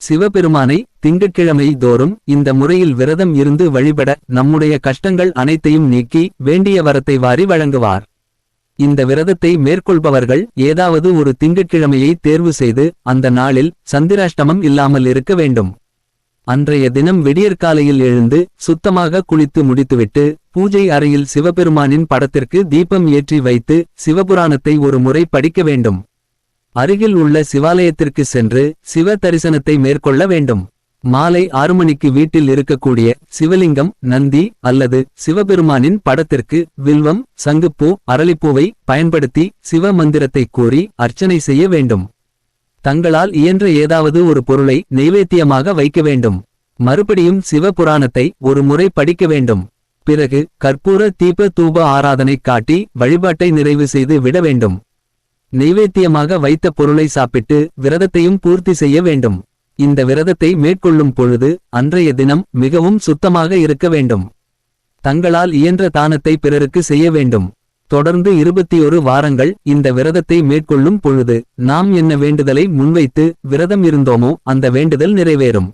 சிவபெருமானை திங்கட்கிழமை தோறும் இந்த முறையில் விரதம் இருந்து வழிபட நம்முடைய கஷ்டங்கள் அனைத்தையும் நீக்கி வேண்டிய வரத்தை வாரி வழங்குவார். இந்த விரதத்தை மேற்கொள்பவர்கள் ஏதாவது ஒரு திங்கட்கிழமையை தேர்வு செய்து அந்த நாளில் சந்திராஷ்டமம் இல்லாமல் இருக்க வேண்டும். அன்றைய தினம் விடியற்காலையில் எழுந்து சுத்தமாக குளித்து முடித்துவிட்டு பூஜை அறையில் சிவபெருமானின் படத்திற்கு தீபம் ஏற்றி வைத்து சிவபுராணத்தை ஒரு முறை படிக்க வேண்டும். அருகில் உள்ள சிவாலயத்திற்கு சென்று சிவ தரிசனத்தை மேற்கொள்ள வேண்டும். மாலை ஆறு மணிக்கு வீட்டில் இருக்கக்கூடிய சிவலிங்கம் நந்தி அல்லது சிவபெருமானின் படத்திற்கு வில்வம் சங்குப்பூ அரளிப்பூவை பயன்படுத்தி சிவ மந்திரத்தை கூறி அர்ச்சனை செய்ய வேண்டும். தங்களால் இயன்ற ஏதாவது ஒரு பொருளை நைவேத்தியமாக வைக்க வேண்டும். மறுபடியும் சிவபுராணத்தை ஒரு முறை படிக்க வேண்டும். பிறகு கற்பூர தீப தூப ஆராதனை காட்டி வழிபாட்டை நிறைவு செய்து விட வேண்டும். நெய்வேத்தியமாக வைத்த பொருளை சாப்பிட்டு விரதத்தையும் பூர்த்தி செய்ய வேண்டும். இந்த விரதத்தை மேற்கொள்ளும் பொழுது அன்றைய தினம் மிகவும் சுத்தமாக இருக்க வேண்டும். தங்களால் இயன்ற தானத்தை பிறருக்கு செய்ய வேண்டும். தொடர்ந்து இருபத்தியொரு வாரங்கள் இந்த விரதத்தை மேற்கொள்ளும் பொழுது நாம் என்ன வேண்டுதலை முன்வைத்து விரதம் இருந்தோமோ அந்த வேண்டுதல் நிறைவேறும்.